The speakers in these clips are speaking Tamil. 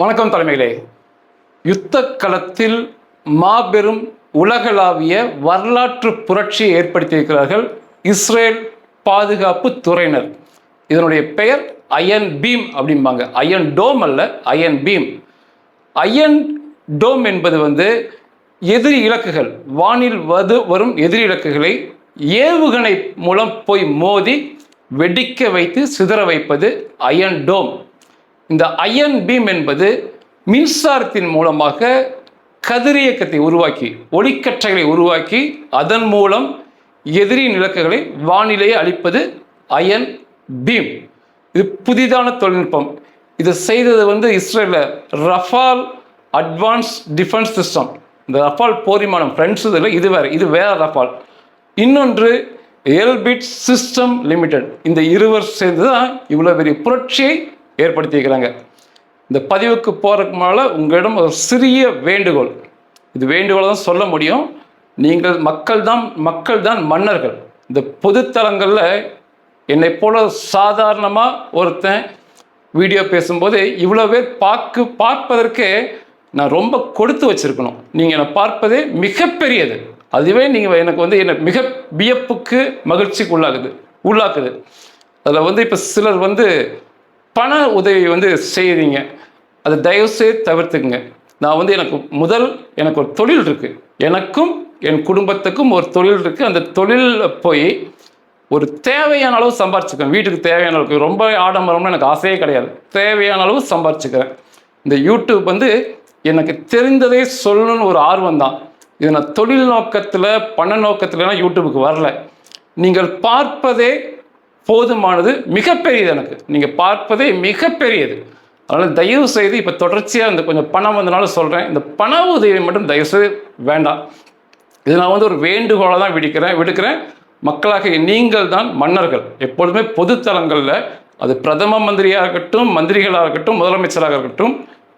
வணக்கம் தலைமைகளே. யுத்த களத்தில் மாபெரும் உலகளாவிய வரலாற்று புரட்சியை ஏற்படுத்தியிருக்கிறார்கள் இஸ்ரேல் பாதுகாப்பு துறையினர். இதனுடைய பெயர் அயன் பீம் அப்படிம்பாங்க. அயன் டோம் அல்ல அயன் பீம். அயன் டோம் என்பது வந்து எதிரி இலக்குகள் வானில் வது வரும் எதிரி இலக்குகளை ஏவுகணை மூலம் போய் மோதி வெடிக்க வைத்து சிதற வைப்பது அயன் டோம். இந்த அயன் பீம் என்பது மின்சாரத்தின் மூலமாக கதிரியக்கத்தை உருவாக்கி ஒளிக்கற்றைகளை உருவாக்கி அதன் மூலம் எதிரியின் இலக்குகளை வானிலையை அளிப்பது அயன் பீம் இது புதிதான தொழில்நுட்பம். இதை செய்தது வந்து இஸ்ரேலில் ரஃபால் அட்வான்ஸ் டிஃபென்ஸ் சிஸ்டம் இந்த ரஃபால் போரிமானம் ஃப்ரெண்ட்ஸ் இதில் இது வேறு இது வேற ரஃபால் இன்னொன்று எல்பிட் சிஸ்டம் லிமிடெட் இந்த இருவர் சேர்ந்து தான் இவ்வளோ பெரிய புரட்சியை ஏற்படுத்தியிருக்கிறாங்க. இந்த பதிவுக்கு போகிறதுக்கு மேலே உங்களிடம் ஒரு சிறிய வேண்டுகோள். இது வேண்டுகோளை தான் சொல்ல முடியும். நீங்கள் மக்கள் தான் மக்கள் தான் மன்னர்கள். இந்த பொதுத்தலங்களில் என்னை போல சாதாரணமாக ஒருத்தன் வீடியோ பேசும்போது இவ்வளோ பேர் பார்க்கு பார்ப்பதற்கே நான் ரொம்ப கொடுத்து வச்சிருக்கணும். நீங்கள் என்னை பார்ப்பதே மிகப்பெரியது. அதுவே நீங்கள் எனக்கு வந்து என்னை மிக வியப்புக்கு மகிழ்ச்சிக்கு உள்ளாகுது உள்ளாக்குது. அதில் வந்து இப்போ சிலர் வந்து பண உதவி வந்து செய்கிறீங்க அதை தயவுசெய்து தவிர்த்துக்குங்க. நான் வந்து எனக்கு முதல் எனக்கு ஒரு தொழில் இருக்குது எனக்கும் என் குடும்பத்துக்கும் ஒரு தொழில் இருக்குது அந்த தொழிலில் போய் ஒரு தேவையான அளவு சம்பாரிச்சுக்கிறேன் வீட்டுக்கு தேவையான அளவுக்கு. ரொம்ப ஆடம்பரம்னு எனக்கு ஆசையே கிடையாது. தேவையான அளவு சம்பாரிச்சுக்கிறேன் இந்த யூடியூப் வந்து எனக்கு தெரிந்ததே சொல்லணும்னு ஒரு ஆர்வம் தான். இது நான் தொழில் நோக்கத்தில் பண நோக்கத்துலலாம் யூடியூபுக்கு வரல. நீங்கள் பார்ப்பதே போதுமானது மிகப்பெரியது எனக்கு. நீங்கள் பார்ப்பதே மிகப்பெரியது. அதனால் தயவு செய்து இப்போ தொடர்ச்சியாக இந்த கொஞ்சம் பணம் வந்தனால சொல்கிறேன் இந்த பண உதவி மட்டும் தயவு செய்து வேண்டாம். இது நான் வந்து ஒரு வேண்டுகோளை தான் விடுக்கிறேன் விடுக்கிறேன். மக்களாக நீங்கள் தான் மன்னர்கள். எப்பொழுதுமே பொதுத்தலங்களில் அது பிரதம மந்திரியாக இருக்கட்டும் மந்திரிகளாக இருக்கட்டும் முதலமைச்சராக இருக்கட்டும்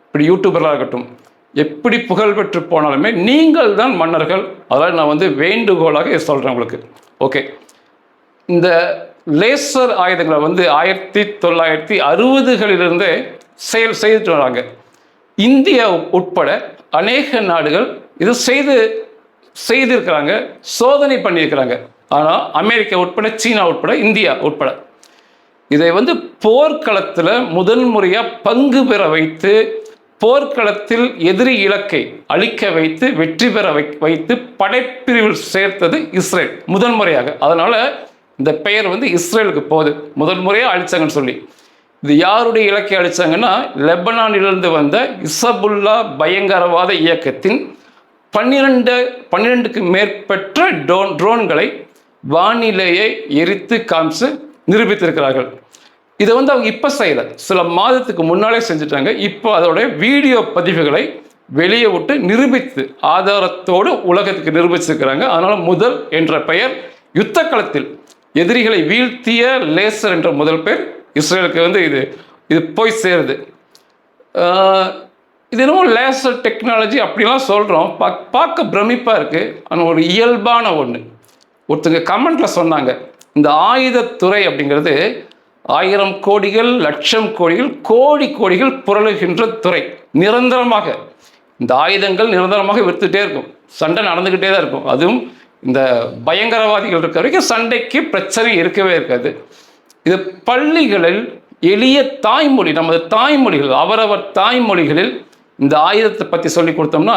இப்படி யூடியூபராக இருக்கட்டும். எப்படி புகழ் பெற்று போனாலுமே நீங்கள் தான் மன்னர்கள். அதனால் நான் வந்து வேண்டுகோளாக இதை சொல்கிறேன் உங்களுக்கு. ஓகே இந்த லேசர் ஆயுதங்களை வந்து ஆயிரத்தி தொள்ளாயிரத்தி அறுபதுகளிலிருந்தே செயல் செய்துட்டு வராங்க. இந்தியா உட்பட அநேக நாடுகள் இது செய்து செய்திருக்கிறாங்க சோதனை பண்ணியிருக்கிறாங்க. ஆனால் அமெரிக்கா உட்பட சீனா உட்பட இந்தியா உட்பட. இதை வந்து போர்க்களத்தில் முதல் முறையாக பங்கு பெற வைத்து போர்க்களத்தில் எதிரி இலக்கை அழிக்க வைத்து வெற்றி பெற வை வைத்து படைப்பிரிவில் சேர்த்தது இஸ்ரேல் முதன் முறையாக. அதனால் இந்த பெயர் வந்து இஸ்ரேலுக்கு போகுது. முதல் முறையாக அழிச்சாங்கன்னு சொல்லி. இது யாருடைய இலக்கை அழிச்சாங்கன்னா லெபனானிலிருந்து வந்த இசபுல்லா பயங்கரவாத இயக்கத்தின் பன்னிரெண்டு பன்னிரெண்டுக்கு மேற்பட்ட ட்ரோன் ட்ரோன்களை வானிலையை எரித்து காமிச்சு நிரூபித்திருக்கிறார்கள். இதை வந்து அவங்க இப்போ செய்யலை. சில மாதத்துக்கு முன்னாலே செஞ்சுட்டாங்க. இப்போ அதோடைய வீடியோ பதிவுகளை வெளியே விட்டு நிரூபித்து ஆதாரத்தோடு உலகத்துக்கு நிரூபிச்சிருக்கிறாங்க. அதனால் முதல் என்ற பெயர் யுத்த களத்தில் எதிரிகளை வீழ்த்திய லேசர் என்ற முதல் பேர் இஸ்ரேலுக்கு வந்து இது இது போய் சேருது. இது என்னமோ லேசர் டெக்னாலஜி அப்படிலாம் சொல்கிறோம் பா பார்க்க பிரமிப்பாக இருக்குது ஆனால் ஒரு இயல்பான ஒன்று ஒருத்தங்க கமெண்டில் சொன்னாங்க இந்த ஆயுதத்துறை அப்படிங்கிறது ஆயிரம் கோடிகள் லட்சம் கோடிகள் கோடி கோடிகள் புரளுகின்ற துறை. நிரந்தரமாக. இந்த ஆயுதங்கள் நிரந்தரமாக விற்றுட்டே இருக்கும். சண்டை நடந்துக்கிட்டே தான் இருக்கும். அதுவும் இந்த பயங்கரவாதிகள் இருக்கிற வரைக்கும் சண்டைக்கு பிரச்சனை இருக்கவே இருக்காது. இது பள்ளிகளில் எளிய தாய்மொழி நமது தாய்மொழிகள் அவரவர் தாய்மொழிகளில் இந்த ஆயுதத்தை பற்றி சொல்லி கொடுத்தோம்னா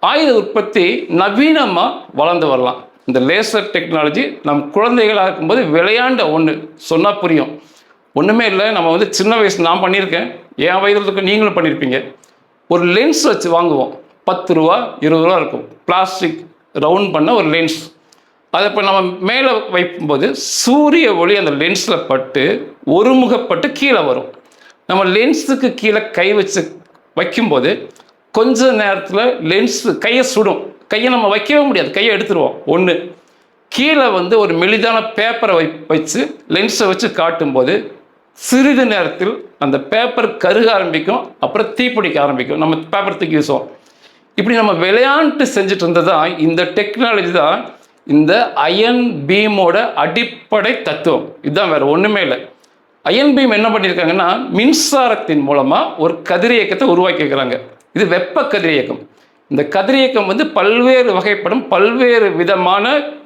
ஆயுத உற்பத்தி நவீனமாக வளர்ந்து வரலாம். இந்த லேசர் டெக்னாலஜி நம் குழந்தைகளாக இருக்கும்போது விளையாண்ட ஒன்று சொன்னால் புரியும். ஒன்றுமே இல்லை நம்ம வந்து சின்ன வயசு நான் பண்ணியிருக்கேன். என் வயதில் இருக்க நீங்களும் பண்ணியிருப்பீங்க. ஒரு லென்ஸ் வச்சு வாங்குவோம். பத்து ரூபா இருபது ரூபா இருக்கும். பிளாஸ்டிக் ரவுண்ட் பண்ண ஒரு லென்ஸ் அதை இப்போ நம்ம மேலே வைக்கும்போது சூரிய ஒளி அந்த லென்ஸில் பட்டு ஒருமுகப்பட்டு கீழே வரும். நம்ம லென்ஸுக்கு கீழே கை வச்சு வைக்கும்போது கொஞ்ச நேரத்தில் லென்ஸ் கையை சுடும். கையை நம்ம வைக்கவே முடியாது. கையை எடுத்துருவோம். ஒன்று கீழே வந்து ஒரு மெலிதான பேப்பரை வை வச்சு லென்ஸை வச்சு காட்டும்போது சிறிது நேரத்தில் அந்த பேப்பர் கருக ஆரம்பிக்கும். அப்புறம் தீப்பிடிக்க ஆரம்பிக்கும். நம்ம பேப்பர் தூக்கி வீசுவோம் இப்படி நம்ம விளையாண்டு செஞ்சுட்டு இருந்தது தான் இந்த டெக்னாலஜி தான் இந்த அயன் பீமோட அடிப்படை தத்துவம். இதுதான் வேற ஒன்றுமே இல்லை. அயன்பீம் என்ன பண்ணியிருக்காங்கன்னா மின்சாரத்தின் மூலமாக ஒரு கதிரியக்கத்தை உருவாக்கியிருக்கிறாங்க. இது வெப்ப கதிரியக்கம் இந்த கதிரியக்கம் வந்து பல்வேறு வகைப்படும் பல்வேறு விதமான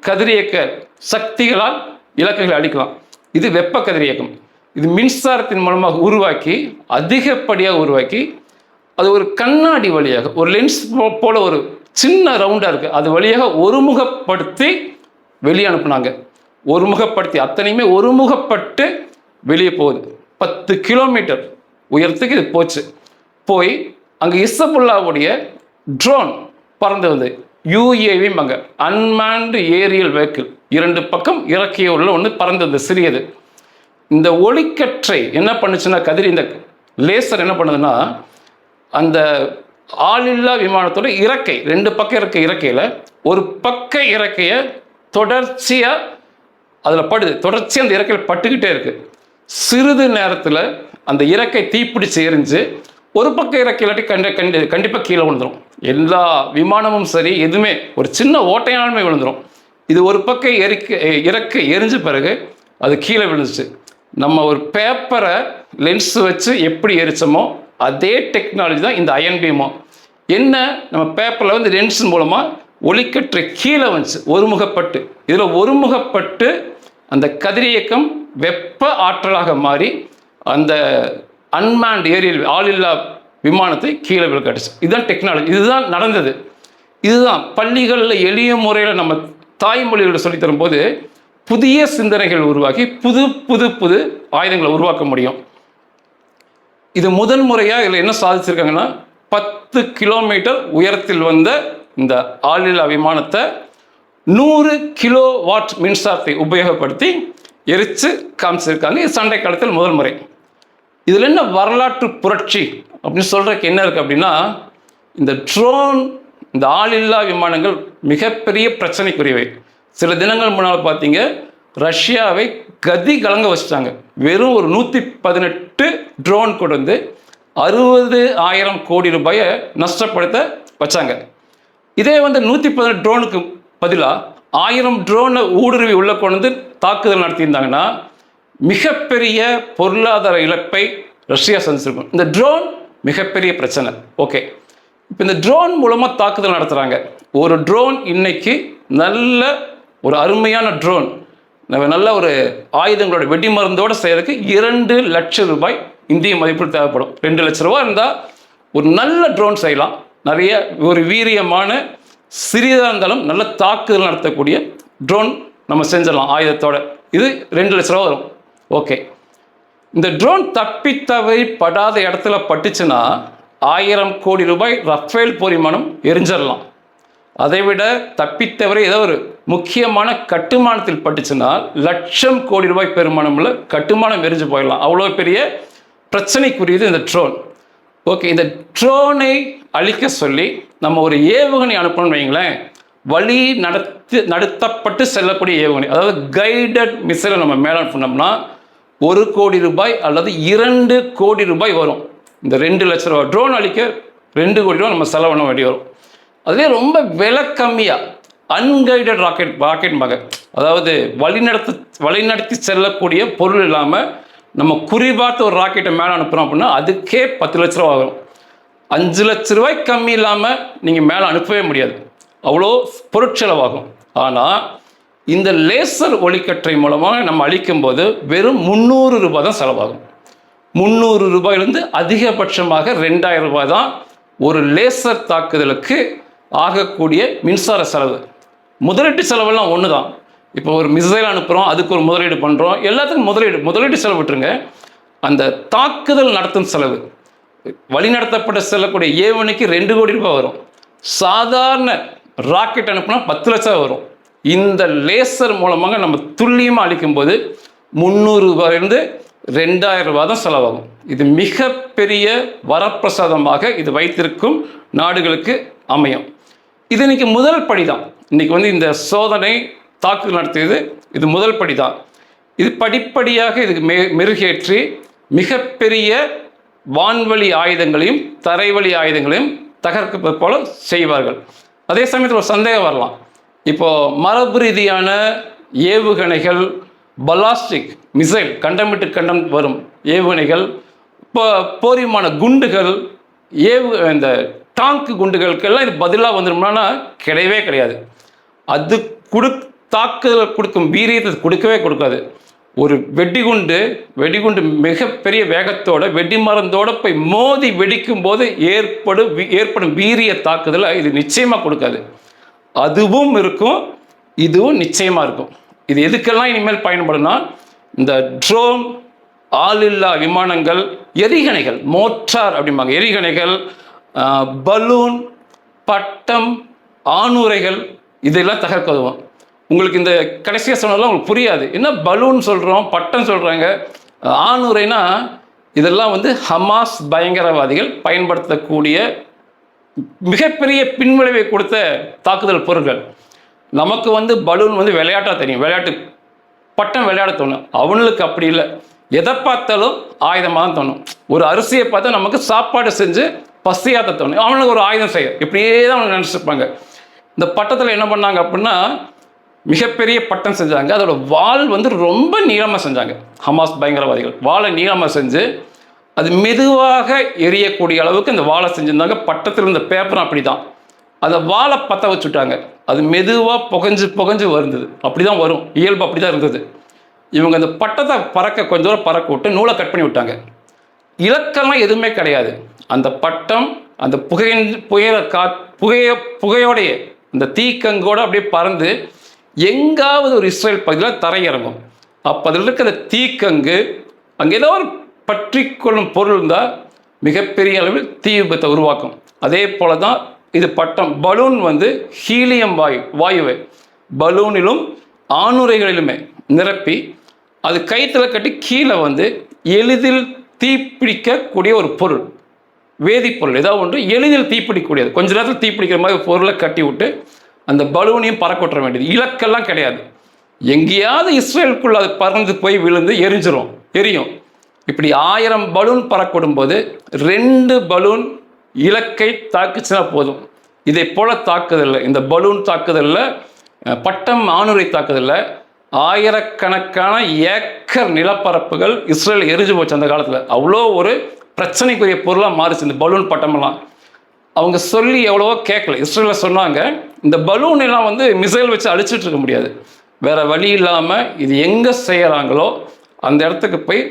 கதிரியக்க சக்திகளால் இலக்குகளை அளிக்கலாம். இது வெப்ப கதிரியக்கம் இது மின்சாரத்தின் மூலமாக உருவாக்கி அதிகப்படியாக உருவாக்கி அது ஒரு கண்ணாடி வழியாக ஒரு லென்ஸ் போல ஒரு சின்ன ரவுண்டாக இருக்குது அது வழியாக ஒருமுகப்படுத்தி வெளியே அனுப்புனாங்க. ஒருமுகப்படுத்தி அத்தனையுமே ஒருமுகப்பட்டு வெளியே போகுது. பத்து கிலோமீட்டர் உயரத்துக்கு இது போச்சு. போய் அங்கே இசபுல்லாவுடைய ட்ரோன் பறந்து வந்து அங்கே. அன்மேன்டு ஏரியல் வெஹிக்கிள் இரண்டு பக்கம் இறக்கிய உள்ள ஒன்று பறந்து வந்து சிறியது. இந்த ஒளிக்கற்றை என்ன பண்ணுச்சுன்னா கதிர் இந்த லேசர் என்ன பண்ணுதுன்னா அந்த ஆளில்லா விமானத்தோட இறக்கை ரெண்டு பக்கம் இருக்க இறக்கையில் ஒரு பக்க இறக்கையை தொடர்ச்சியாக அதில் படுது. தொடர்ச்சியாக அந்த இறக்கையில் பட்டுக்கிட்டே இருக்கு. சிறிது நேரத்தில் அந்த இறக்கை தீப்பிடிச்சு எரிஞ்சு ஒரு பக்கம் இறக்கை இல்லாட்டி கண்டி கண்டி கண்டிப்பாக கீழே விழுந்துடும் எல்லா விமானமும் சரி எதுவுமே ஒரு சின்ன ஓட்டையாலுமே விழுந்துடும் இது ஒரு பக்கம் எரிக்க இறக்கை எரிஞ்ச பிறகு அது கீழே விழுந்துச்சு. நம்ம ஒரு பேப்பரை லென்ஸ் வச்சு எப்படி எரிச்சோமோ அதே டெக்னாலஜி தான் இந்த அயன் பீமும் என்ன? நம்ம பேப்பரில் வந்து லென்ஸ் மூலமாக ஒளிக்கற்ற கீழே வந்துச்சு ஒருமுகப்பட்டு. இதில் ஒருமுகப்பட்டு அந்த கதிரியக்கம் வெப்ப ஆற்றலாக மாறி அந்த அன்மேண்ட் ஏரியல் ஆளில்லா விமானத்தை கீழே விழுக்காடுச்சு இதுதான் டெக்னாலஜி இதுதான் நடந்தது. இதுதான் பள்ளிகளில் எளிய முறையில் நம்ம தாய்மொழிகளை சொல்லித் தரும்போது புதிய சிந்தனைகள் உருவாக்கி புது புது புது ஆயுதங்களை உருவாக்க முடியும். இது முதல் முறையாக இதில் என்ன சாதிச்சிருக்காங்கன்னா பத்து கிலோமீட்டர் உயரத்தில் வந்த இந்த ஆளில்லா விமானத்தை நூறு கிலோ வாட் மின்சாரத்தை உபயோகப்படுத்தி எரித்து காமிச்சிருக்காங்க. இது சண்டை காலத்தில் முதல் முறை. இதில் என்ன வரலாற்று புரட்சி அப்படின்னு சொல்கிறதுக்கு என்ன இருக்குது அப்படின்னா இந்த ட்ரோன் இந்த ஆளில்லா விமானங்கள் மிகப்பெரிய பிரச்சனைக்குரியவை. சில தினங்கள் முன்னால் பார்த்தீங்க ரஷ்யாவை கதி கலங்க வச்சுட்டாங்க. வெறும் ஒரு நூற்றி பதினெட்டு ட்ரோன் கொண்டு வந்து அறுபது ஆயிரம் கோடி ரூபாயை நஷ்டப்படுத்த வச்சாங்க. இதே வந்து நூற்றி பதினெட்டு ட்ரோனுக்கு பதிலாக ஆயிரம் ட்ரோனை ஊடுருவி உள்ளே கொண்டு வந்து தாக்குதல் நடத்தியிருந்தாங்கன்னா மிகப்பெரிய பொருளாதார இழப்பை ரஷ்யா சந்திச்சிருக்கும். இந்த ட்ரோன் மிகப்பெரிய பிரச்சனை. ஓகே. இப்போ இந்த ட்ரோன் மூலமாக தாக்குதல் நடத்துகிறாங்க ஒரு ட்ரோன் இன்னைக்கு நல்ல ஒரு அருமையான ட்ரோன் நல்ல ஒரு ஆயுதங்களோட வெடி மருந்தோடு செய்கிறதுக்கு இரண்டு லட்சம் ரூபாய் இந்திய மதிப்பில் தேவைப்படும். ரெண்டு லட்ச ரூபாய் இருந்தால் ஒரு நல்ல ட்ரோன் செய்யலாம். நிறைய ஒரு வீரியமான சிறியதாக இருந்தாலும் நல்ல தாக்குதல் நடத்தக்கூடிய ட்ரோன் நம்ம செஞ்சிடலாம் ஆயுதத்தோட. இது ரெண்டு லட்ச ரூபா வரும். ஓகே இந்த ட்ரோன் தப்பித்தவறி படாத இடத்துல பட்டுச்சுன்னா ஆயிரம் கோடி ரூபாய் ரஃபேல் போரிமானம் எரிஞ்சிடலாம். அதை விட தப்பித்தவரை ஏதோ ஒரு முக்கியமான கட்டுமானத்தில் பட்டுச்சுன்னா லட்சம் கோடி ரூபாய் பெருமானமில் கட்டுமானம் எரிஞ்சு போயிடலாம். அவ்வளோ பெரிய பிரச்சனைக்குரியது இந்த ட்ரோன். ஓகே இந்த ட்ரோனை அழிக்க சொல்லி நம்ம ஒரு ஏவுகணை அனுப்பணும்னு வைங்களேன். வழி நடத்து நடத்தப்பட்டு செல்லக்கூடிய ஏவுகணை. அதாவது கைடட் மிசைலை நம்ம மேலே அனுப்பினோம்னா ஒரு கோடி ரூபாய் அல்லது இரண்டு கோடி ரூபாய் வரும். இந்த ரெண்டு லட்ச ரூபாய் ட்ரோன் அழிக்க ரெண்டு கோடி ரூபாய் நம்ம செலவு பண்ண வேண்டி வரும். அதுவே ரொம்ப விலை கம்மியாக அன்கைடட் ராக்கெட் ராக்கெட்பாங்க அதாவது வழிநடத்து வழிநடத்தி செல்லக்கூடிய பொருள் இல்லாமல் நம்ம குறிபார்த்து ஒரு ராக்கெட்டை மேலே அனுப்புகிறோம் அப்படின்னா அதுக்கே பத்து லட்ச ரூபா ஆகும் அஞ்சு லட்ச ரூபாய் கம்மி இல்லாமல் நீங்கள் மேலே அனுப்பவே முடியாது. அவ்வளோ பொருட்செலவாகும். ஆனால் இந்த லேசர் ஒளிக்கற்றை மூலமாக நம்ம அழிக்கும்போது வெறும் முந்நூறு ரூபாய் தான் செலவாகும். முந்நூறு ரூபாயிலிருந்து அதிகபட்சமாக ரெண்டாயிரம் ரூபாய் தான் ஒரு லேசர் தாக்குதலுக்கு ஆகக்கூடிய மின்சார செலவு. முதலீட்டு செலவெல்லாம் ஒன்று தான் இப்போ ஒரு மிசைல் அனுப்புகிறோம் அதுக்கு ஒரு முதலீடு பண்ணுறோம் எல்லாத்துக்கும் முதலீடு முதலீட்டு செலவு விட்டுருங்க. அந்த தாக்குதல் நடத்தும் செலவு வழிநடத்தப்பட்ட செல்லக்கூடிய ஏவனுக்கு ரெண்டு கோடி ரூபாய் வரும். சாதாரண ராக்கெட் அனுப்புனா பத்து லட்சம் வரும். இந்த லேசர் மூலமாக நம்ம துல்லியமாக அளிக்கும்போது முந்நூறு ரூபாயிலிருந்து ரெண்டாயிரம் ரூபாய் தான் செலவாகும். இது மிகப்பெரிய வரப்பிரசாதமாக இது வைத்திருக்கும் நாடுகளுக்கு அமையும். இது இன்னைக்கு முதல் படி தான் இன்றைக்கி வந்து இந்த சோதனை தாக்குதல் நடத்தியது. இது முதல் படி தான் இது படிப்படியாக இதுக்கு மெ மெருகேற்றி மிகப்பெரிய வான்வழி ஆயுதங்களையும் தரைவழி ஆயுதங்களையும் தகர்ப்பது போல செய்வார்கள். அதே சமயத்தில் ஒரு சந்தேகம் வரலாம். இப்போது மரபு ரீதியான ஏவுகணைகள் பலாஸ்டிக் மிசைல் கண்டமிட்டு கண்டம் வரும் ஏவுகணைகள் இப்போ போரியமான குண்டுகள் ஏவு இந்த டாங்க் குண்டுகளுக்கெல்லாம் இது பதிலாக வந்துடும்னா கிடையவே கிடையாது. அது கொடு தாக்குதல் கொடுக்கும் வீரியத்தை கொடுக்கவே கொடுக்காது. ஒரு வெடிகுண்டு வெடிகுண்டு மிகப்பெரிய வேகத்தோட வெடி மருந்தோட போய் மோதி வெடிக்கும் போது ஏற்படும் ஏற்படும் வீரிய தாக்குதலை இது நிச்சயமாக கொடுக்காது. அதுவும் இருக்கும் இதுவும் நிச்சயமாக இருக்கும். இது எதுக்கெல்லாம் இனிமேல் பயன்படும்னா இந்த ட்ரோன் ஆளில்லா விமானங்கள் எரிகணைகள் மோட்டார் அப்படிம்பாங்க. எரிகணைகள் பலூன் பட்டம் ஆணுரைகள் இதெல்லாம் தகர்க்கதுவோம் உங்களுக்கு இந்த கடைசியாக சொன்னதெல்லாம் உங்களுக்கு புரியாது. என்ன பலூன் சொல்கிறோம் பட்டம் சொல்கிறாங்க ஆணுரைனா இதெல்லாம் வந்து ஹமாஸ் பயங்கரவாதிகள் பயன்படுத்தக்கூடிய மிகப்பெரிய பின்விளைவை கொடுத்த தாக்குதல் பொருட்கள். நமக்கு வந்து பலூன் வந்து விளையாட்டாக தெரியும். விளையாட்டு பட்டம் விளையாட தோணும். அவனுக்கு அப்படி இல்லை. எதை பார்த்தாலும் ஆயுதமாக தான் தோணும். ஒரு அரிசியை பார்த்தா நமக்கு சாப்பாடு செஞ்சு பசியாத்த தோணும். அவனுக்கு ஒரு ஆயுதம் செய்ய இப்படியே தான் அவனுக்கு நினச்சிருப்பாங்க. இந்த பட்டத்தில் என்ன பண்ணாங்க அப்படின்னா மிகப்பெரிய பட்டம் செஞ்சாங்க. அதோட வால் வந்து ரொம்ப நீளமாக செஞ்சாங்க. ஹமாஸ் பயங்கரவாதிகள். வாளை நீளமாக செஞ்சு அது மெதுவாக எரியக்கூடிய அளவுக்கு இந்த வாழை செஞ்சுருந்தாங்க. பட்டத்தில் இருந்த பேப்பரும் அப்படி தான் அதை வாழை பற்ற வச்சுட்டாங்க. அது மெதுவாக புகஞ்சு புகஞ்சு வருந்தது. அப்படி தான் வரும். இயல்பு அப்படி தான் இருந்தது. இவங்க அந்த பட்டத்தை பறக்க கொஞ்ச தூரம் பறக்க விட்டு நூலை கட் பண்ணி விட்டாங்க. இலக்கெல்லாம் எதுவுமே கிடையாது. அந்த பட்டம் அந்த புகையின் புகையில கா புகைய புகையோடைய இந்த தீக்கங்கோட அப்படியே பறந்து எங்காவது ஒரு இஸ்ரேல் பகுதியில் தரையிறங்கும். அப்போ அதில் இருக்கிற தீக்கங்கு அங்கே ஏதோ ஒரு பற்றி கொள்ளும் பொருள் இருந்தால் மிகப்பெரிய அளவில் தீ விபத்தை உருவாக்கும். அதே போல தான் இது பட்டம் பலூன் வந்து ஹீலியம் வாயு வாயுவை பலூனிலும் ஆணுரைகளிலுமே நிரப்பி அது கயிற்றுல கட்டி கீழே வந்து எளிதில் தீப்பிடிக்கக்கூடிய ஒரு பொருள். வேதிப்பொருள் ஏதாவது ஒன்று எளிதில் தீப்பிடிக்கூடியது கொஞ்ச நேரத்தில் தீப்பிடிக்கிற மாதிரி ஒரு பொருளை கட்டி விட்டு அந்த பலூனையும் பறக்கொட்டுற வேண்டியது. இலக்கெல்லாம் கிடையாது. எங்கேயாவது இஸ்ரேலுக்குள்ள அது பறந்து போய் விழுந்து எரிஞ்சிரும் எரியும். இப்படி ஆயிரம் பலூன் பறக்கொடும் போது ரெண்டு பலூன் இலக்கை தாக்குச்சுன்னா போதும். இதை போல தாக்குதலில். இந்த பலூன் தாக்குதலில் பட்டம் ஆணுரை தாக்குதலில் ஆயிரக்கணக்கான ஏக்கர் நிலப்பரப்புகள் இஸ்ரேல் எரிஞ்சு போச்சு அந்த காலத்தில். அவ்வளோ ஒரு பிரச்சனைக்குரிய பொருளாக மாறிச்சு. இந்த பலூன் பட்டமெல்லாம். அவங்க சொல்லி எவ்வளவோ கேட்கல. இஸ்ரேலில் சொன்னாங்க இந்த பலூன் எல்லாம் வந்து மிசைல் வச்சு அழிச்சிட்டு இருக்க முடியாது. வேற வழி இல்லாமல் இது எங்கே செய்கிறாங்களோ அந்த இடத்துக்கு போய்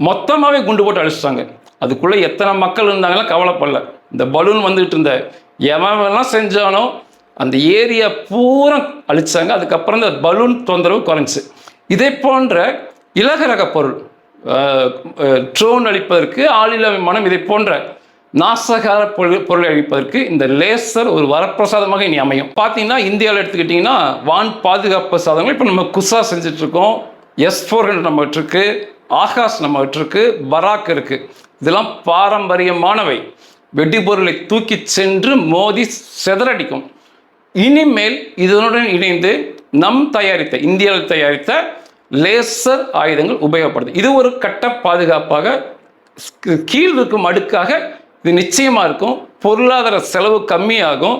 மொத்தமாகவே குண்டு போட்டு அழிச்சிட்டாங்க. அதுக்குள்ளே எத்தனை மக்கள் இருந்தாங்களோ கவலைப்படல. இந்த பலூன் வந்துட்டு இருந்த எவன் செஞ்சானோ அந்த ஏரியா பூரா அழிச்சாங்க. அதுக்கப்புறம் இந்த பலூன் தொந்தரவு குறைஞ்சி இதே போன்ற இலகரக பொருள் ட்ரோன் அளிப்பதற்கு ஆளில்லா விமானம் இதை போன்ற நாசகார பொருள் பொருளை அளிப்பதற்கு இந்த லேசர் ஒரு வரப்பிரசாதமாக இனி அமையும். பார்த்தீங்கன்னா இந்தியாவில் எடுத்துக்கிட்டிங்கன்னா வான் பாதுகாப்பு சாதனங்கள் இப்போ நம்ம குசா செஞ்சிட்ருக்கோம். எஸ் ஃபோர் நம்ம இருக்கு. ஆகாஷ் நம்ம இருக்கு. பராக் இருக்குது இதெல்லாம் பாரம்பரியமானவை. வெடிபொருளை தூக்கி சென்று மோதி செதறடிக்கும். இனிமேல் இதனுடன் இணைந்து நம் தயாரித்த இந்தியாவில் தயாரித்த லேசர் ஆயுதங்கள் உபயோகப்படுது. இது ஒரு கட்ட பாதுகாப்பாக கீழ் இருக்கும் அடுக்காக இது நிச்சயமாக இருக்கும். பொருளாதார செலவு கம்மியாகும்.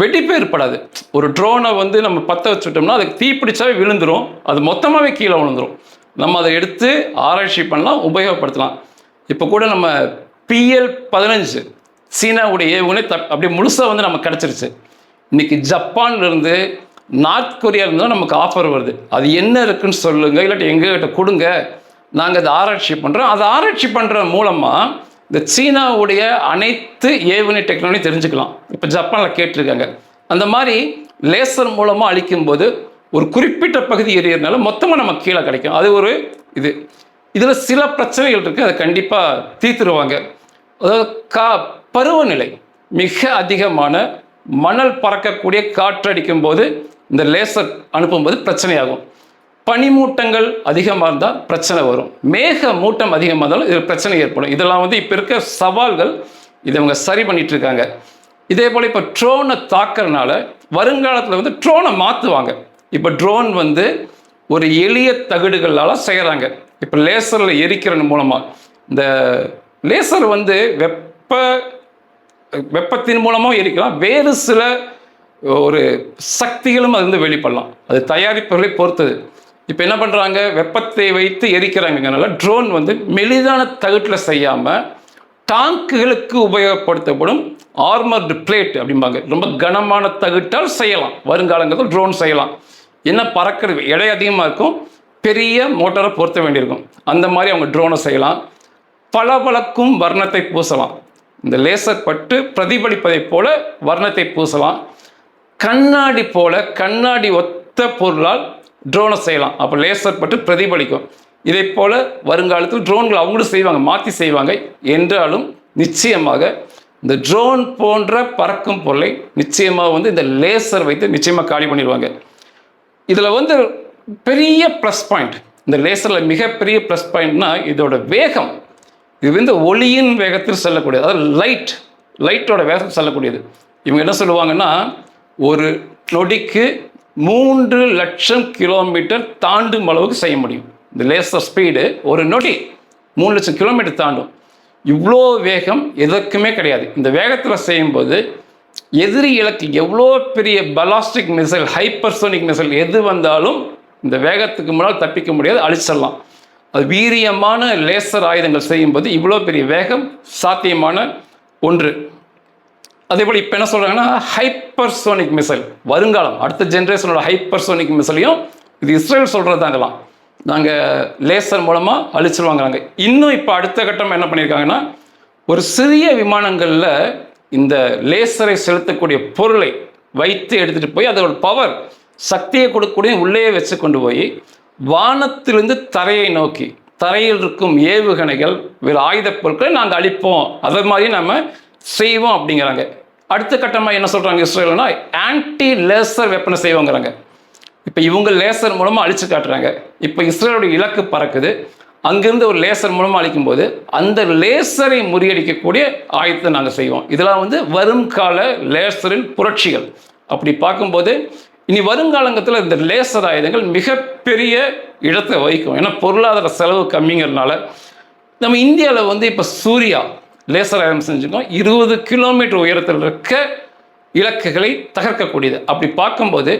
வெடிப்பு ஏற்படாது ஒரு ட்ரோனை வந்து நம்ம பற்ற வச்சுட்டோம்னா அதுக்கு தீ பிடிச்சாவே அது மொத்தமாகவே கீழே விழுந்துடும் நம்ம அதை எடுத்து ஆராய்ச்சி பண்ணலாம் உபயோகப்படுத்தலாம். இப்போ கூட நம்ம பிஎல் பதினஞ்சு சீனாவுடைய ஏவுகணை தப் அப்படியே முழுசாக வந்து நமக்கு கிடச்சிருச்சு. இன்றைக்கி ஜப்பான்லேருந்து நார்த் கொரியா இருந்தால் நமக்கு ஆஃபர் வருது. அது என்ன இருக்குன்னு சொல்லுங்க இல்லாட்டி எங்ககிட்ட கொடுங்க. நாங்கள் அதை ஆராய்ச்சி பண்ணுறோம் அதை ஆராய்ச்சி பண்ணுற மூலமாக இந்த சீனாவுடைய அனைத்து ஏவுகணை டெக்னாலஜி தெரிஞ்சுக்கலாம். இப்போ ஜப்பானில் கேட்டிருக்காங்க. அந்த மாதிரி லேசர் மூலமாக அழிக்கும்போது ஒரு குறிப்பிட்ட பகுதி எரியறதுனால மொத்தமாக நமக்கு கீழே கிடைக்கும். அது ஒரு இது. இதில் சில பிரச்சனைகள் இருக்குது அதை கண்டிப்பாக தீர்த்துருவாங்க. அதாவது கா பருவநிலை மிக அதிகமான மணல் பறக்கக்கூடிய காற்றடிக்கும் போது இந்த லேசர் அனுப்பும்போது பிரச்சனையாகும். பனிமூட்டங்கள் அதிகமாக இருந்தால் பிரச்சனை வரும். மேக மூட்டம் அதிகமாக இருந்தாலும் இது பிரச்சனை ஏற்படும். இதெல்லாம் வந்து இப்போ இருக்க சவால்கள் இதை இவங்க சரி பண்ணிட்டு இருக்காங்க இதே போல் இப்போ ட்ரோனை தாக்குறதுனால வருங்காலத்தில் வந்து ட்ரோனை மாற்றுவாங்க இப்போ ட்ரோன் வந்து ஒரு எளிய தகடுகளால் செய்கிறாங்க இப்போ லேசரில் எரிக்கிறது மூலமாக இந்த லேசர் வந்து வெப்ப வெப்பத்தின் மூலமாக எரிக்கலாம். வேறு சில ஒரு சக்திகளும் அது வந்து வெளிப்படலாம். அது தயாரிப்புகளை பொறுத்தது. இப்போ என்ன பண்ணுறாங்க வெப்பத்தை வைத்து எரிக்கிறாங்கனால ட்ரோன் வந்து மெலிதான தகுட்டில் செய்யாமல் டாங்குகளுக்கு உபயோகப்படுத்தப்படும் ஆர்மர்டு பிளேட் அப்படிம்பாங்க. ரொம்ப கனமான தகுட்டால் செய்யலாம். வருங்காலங்களில் ட்ரோன் செய்யலாம். என்ன பறக்கிறது? எடை அதிகமாக இருக்கும். பெரிய மோட்டாரை பொருத்த வேண்டியிருக்கும். அந்த மாதிரி அவங்க ட்ரோனை செய்யலாம். பளபளக்கும் வர்ணத்தை பூசலாம். இந்த லேசர் பட்டு பிரதிபலிப்பதைப் போல வர்ணத்தை பூசலாம். கண்ணாடி போல கண்ணாடி ஒத்த பொருளால் ட்ரோனை செய்யலாம். அப்போ லேசர் பட்டு பிரதிபலிக்கும். இதை போல வருங்காலத்தில் ட்ரோன்கள் அவங்களும் செய்வாங்க மாற்றி செய்வாங்க. என்றாலும் நிச்சயமாக இந்த ட்ரோன் போன்ற பறக்கும் பொருளை நிச்சயமாக வந்து இந்த லேசர் வைத்து நிச்சயமாக காலி பண்ணிடுவாங்க. இதில் வந்து பெரிய ப்ளஸ் பாயிண்ட் இந்த லேசரில் மிகப்பெரிய ப்ளஸ் பாயிண்ட்னா இதோட வேகம். இது வந்து ஒளியின் வேகத்தில் செல்லக்கூடியது. அதாவது லைட் லைட்டோட வேகம் செல்லக்கூடியது. இவங்க என்ன சொல்லுவாங்கன்னா ஒரு நொடிக்கு மூன்று லட்சம் கிலோமீட்டர் தாண்டும் அளவுக்கு செய்ய முடியும். இந்த லேசர் ஸ்பீடு ஒரு நொடி மூணு லட்சம் கிலோமீட்டர் தாண்டும். இவ்வளோ வேகம் எதற்குமே கிடையாது. இந்த வேகத்தில் செய்யும்போது எதிரி இலக்கு எவ்வளோ பெரிய பலாஸ்டிக் மிசைல் ஹைப்பர்சோனிக் மிசைல் எது வந்தாலும் இந்த வேகத்துக்கு முன்னால் தப்பிக்க முடியாது அழிச்சிடலாம். அது வீரியமான லேசர் ஆயுதங்கள் செய்யும்போது இவ்வளோ பெரிய வேகம் சாத்தியமான ஒன்று. அதே போல் இப்போ என்ன சொல்கிறாங்கன்னா ஹைப்பர்சோனிக் மிசைல் வருங்காலம் அடுத்த ஜென்ரேஷனோட ஹைப்பர்சோனிக் மிசைலையும் இது இஸ்ரேல் சொல்கிறதாங்களாம் நாங்கள் லேசர் மூலமாக அழிச்சிருவாங்கிறாங்க இன்னும் இப்போ அடுத்த கட்டம் என்ன பண்ணியிருக்காங்கன்னா ஒரு சிறிய விமானங்களில் இந்த லேசரை செலுத்தக்கூடிய பொருளை வைத்து எடுத்துகிட்டு போய் அதோட பவர் சக்தியை கொடுக்கக்கூடிய உள்ளே வச்சு கொண்டு போய் வானத்திலிருந்து தரையை நோக்கி தரையில் இருக்கும் ஏவுகணைகள் வேறு ஆயுதப் பொருட்களை நாங்கள் அழிப்போம். அதை மாதிரி நம்ம செய்வோம் அப்படிங்கிறாங்க. அடுத்த கட்டமாக என்ன சொல்கிறாங்க இஸ்ரேல்னா ஆன்டி லேசர் வெப்பனை செய்வோங்கிறாங்க. இப்போ இவங்க லேசர் மூலமாக அழிச்சு காட்டுறாங்க. இப்போ இஸ்ரேலோட இலக்கு பறக்குது. அங்கேருந்து ஒரு லேசர் மூலமாக அழிக்கும்போது அந்த லேசரை முறியடிக்கக்கூடிய ஆயத்தை நாங்கள் செய்வோம். இதெல்லாம் வந்து வருங்கால லேசரின் புரட்சிகள். அப்படி பார்க்கும்போது இனி வருங்காலங்கத்தில் இந்த லேசர் ஆயுதங்கள் மிகப்பெரிய இடத்தை வகிக்கும். ஏன்னா பொருளாதார செலவு கம்மிங்கிறதுனால நம்ம இந்தியாவில் வந்து இப்போ சூர்யா லேசர் ஆயுதம் செஞ்சுருக்கோம் இருபது கிலோமீட்டர் உயரத்தில் இருக்க இலக்குகளை தகர்க்கக்கூடியது. அப்படி பார்க்கும்போது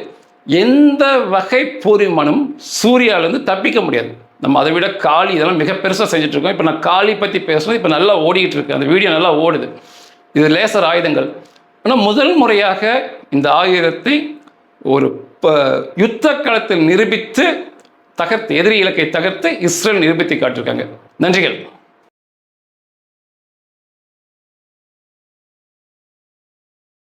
எந்த வகை பூர்வீமானும் சூர்யாவிலேருந்து தப்பிக்க முடியாது. நம்ம அதை விட காளி இதெல்லாம் மிக பெருசாக செஞ்சுட்ருக்கோம். இப்போ நான் காளி பற்றி பேசுகிறேன் இப்போ நல்லா ஓடிக்கிட்டு இருக்கு. அந்த வீடியோ நல்லா ஓடுது. இது லேசர் ஆயுதங்கள். ஆனால் முதல் முறையாக இந்த ஆயுதத்தை ஒரு ப யுத்த களத்தில் நிரூபித்து தகர்த்து எதிரி இலக்கை தகர்த்து இஸ்ரேல் நிரூபித்து காட்டியிருக்காங்க. நன்றிகள்.